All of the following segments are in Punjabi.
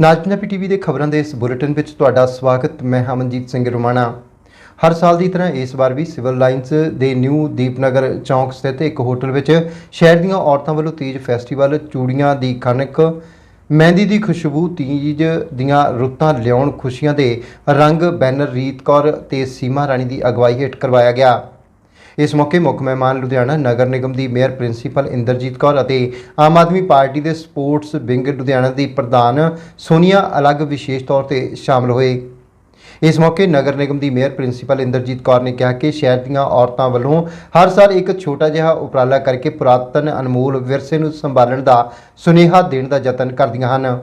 ਨਾਜ ਪੰਜਾਬੀ ਟੀਵੀ ਦੇ ਖਬਰਾਂ ਦੇ ਇਸ ਬੁਲੇਟਿਨ ਵਿੱਚ ਤੁਹਾਡਾ ਸਵਾਗਤ। ਮੈਂ ਹਮਨਜੀਤ ਸਿੰਘ ਰੁਮਾਣਾ। ਹਰ ਸਾਲ ਦੀ ਤਰ੍ਹਾਂ ਇਸ ਵਾਰ ਵੀ ਸਿਵਲ ਲਾਈਨਸ ਦੇ ਨਿਊ ਦੀਪਨਗਰ ਚੌਂਕ ਸਥਿਤ ਇੱਕ ਹੋਟਲ ਵਿੱਚ ਸ਼ਹਿਰ ਦੀਆਂ ਔਰਤਾਂ ਵੱਲੋਂ ਤੀਜ ਫੈਸਟੀਵਲ, ਚੂੜੀਆਂ ਦੀ ਕਣਕ ਮਹਿੰਦੀ ਦੀ ਖੁਸ਼ਬੂ, ਤੀਜ ਦੀਆਂ ਰੁੱਤਾਂ ਲਿਆਉਣ ਖੁਸ਼ੀਆਂ ਦੇ ਰੰਗ, ਬੈਨਰ, ਰੀਤ ਕੌਰ ਤੇ ਸੀਮਾ ਰਾਣੀ ਦੀ ਅਗਵਾਈ ਹੇਠ ਕਰਵਾਇਆ ਗਿਆ। ਇਸ ਮੌਕੇ ਮੁੱਖ ਮਹਿਮਾਨ ਲੁਧਿਆਣਾ ਨਗਰ ਨਿਗਮ ਦੀ ਮੇਅਰ ਪ੍ਰਿੰਸੀਪਲ ਇੰਦਰਜੀਤ ਕੌਰ ਅਤੇ ਆਮ ਆਦਮੀ ਪਾਰਟੀ ਦੇ ਸਪੋਰਟਸ ਵਿੰਗ ਲੁਧਿਆਣਾ ਦੀ ਪ੍ਰਧਾਨ ਸੋਨੀਆ ਅਲੱਗ ਵਿਸ਼ੇਸ਼ ਤੌਰ ਤੇ ਸ਼ਾਮਲ ਹੋਏ। ਇਸ ਮੌਕੇ ਨਗਰ ਨਿਗਮ ਦੀ ਮੇਅਰ ਪ੍ਰਿੰਸੀਪਲ ਇੰਦਰਜੀਤ ਕੌਰ ਨੇ ਕਿਹਾ ਕਿ ਸ਼ਹਿਰ ਦੀਆਂ ਔਰਤਾਂ ਵੱਲੋਂ ਹਰ ਸਾਲ ਇੱਕ ਛੋਟਾ ਜਿਹਾ ਉਪਰਾਲਾ ਕਰਕੇ ਪੁਰਾਤਨ ਅਨਮੋਲ ਵਿਰਸੇ ਨੂੰ ਸੰਭਾਲਣ ਦਾ ਸੁਨੇਹਾ ਦੇਣ ਦਾ ਯਤਨ ਕਰਦੀਆਂ ਹਨ।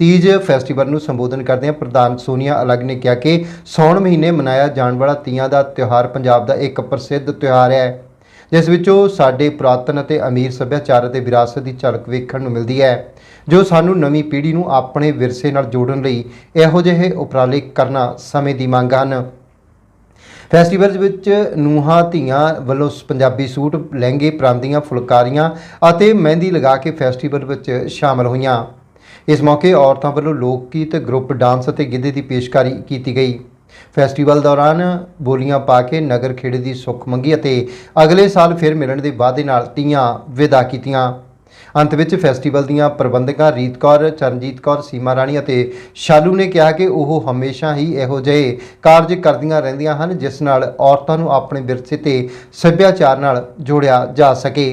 ਤੀਜ ਫੈਸਟੀਵਲ ਨੂੰ ਸੰਬੋਧਨ ਕਰਦਿਆਂ ਪ੍ਰਧਾਨ ਸੋਨੀਆ ਅਲੱਗ ਨੇ ਕਿਹਾ ਕਿ ਸੌਣ ਮਹੀਨੇ ਮਨਾਇਆ ਜਾਣ ਵਾਲਾ ਤੀਆਂ ਦਾ ਤਿਉਹਾਰ ਪੰਜਾਬ ਦਾ ਇੱਕ ਪ੍ਰਸਿੱਧ ਤਿਉਹਾਰ ਹੈ, ਜਿਸ ਵਿੱਚੋਂ ਸਾਡੇ ਪੁਰਾਤਨ ਅਤੇ ਅਮੀਰ ਸੱਭਿਆਚਾਰ ਅਤੇ ਵਿਰਾਸਤ ਦੀ ਝਲਕ ਵੇਖਣ ਨੂੰ ਮਿਲਦੀ ਹੈ, ਜੋ ਸਾਨੂੰ ਨਵੀਂ ਪੀੜ੍ਹੀ ਨੂੰ ਆਪਣੇ ਵਿਰਸੇ ਨਾਲ ਜੋੜਨ ਲਈ ਇਹੋ ਜਿਹੇ ਉਪਰਾਲੇ ਕਰਨਾ ਸਮੇਂ ਦੀ ਮੰਗ ਹਨ। ਫੈਸਟੀਵਲ ਵਿੱਚ ਨੂਹਾਂ, ਧੀਆਂ ਵੱਲੋਂ ਪੰਜਾਬੀ ਸੂਟ, ਲਹਿੰਗੇ, ਪਰਾਂਦੀਆਂ, ਫੁਲਕਾਰੀਆਂ ਅਤੇ ਮਹਿੰਦੀ ਲਗਾ ਕੇ ਫੈਸਟੀਵਲ ਵਿੱਚ ਸ਼ਾਮਲ ਹੋਈਆਂ। ਇਸ ਮੌਕੇ ਔਰਤਾਂ ਵੱਲੋਂ ਲੋਕ ਗੀਤ ਗਰੁੱਪ ਡਾਂਸ ਅਤੇ ਗਿੱਧੇ ਦੀ ਪੇਸ਼ਕਾਰੀ ਕੀਤੀ ਗਈ। ਫੈਸਟੀਵਲ ਦੌਰਾਨ ਬੋਲੀਆਂ ਪਾ ਕੇ ਨਗਰ ਖੇੜੇ ਦੀ ਸੁੱਖ ਮੰਗੀ ਅਤੇ ਅਗਲੇ ਸਾਲ ਫਿਰ ਮਿਲਣ ਦੇ ਵਾਅਦੇ ਨਾਲ ਤੀਆਂ ਵਿਦਾ ਕੀਤੀਆਂ। ਅੰਤ ਵਿੱਚ ਫੈਸਟੀਵਲ ਦੀਆਂ ਪ੍ਰਬੰਧਕਾਂ ਰੀਤ ਕੌਰ, ਚਰਨਜੀਤ ਕੌਰ, ਸੀਮਾ ਰਾਣੀ ਅਤੇ ਸ਼ਾਲੂ ਨੇ ਕਿਹਾ ਕਿ ਉਹ ਹਮੇਸ਼ਾ ਹੀ ਇਹੋ ਜਿਹੇ ਕਾਰਜ ਕਰਦੀਆਂ ਰਹਿੰਦੀਆਂ ਹਨ ਜਿਸ ਨਾਲ ਔਰਤਾਂ ਨੂੰ ਆਪਣੇ ਵਿਰਸੇ ਤੇ ਸੱਭਿਆਚਾਰ ਨਾਲ ਜੋੜਿਆ ਜਾ ਸਕੇ।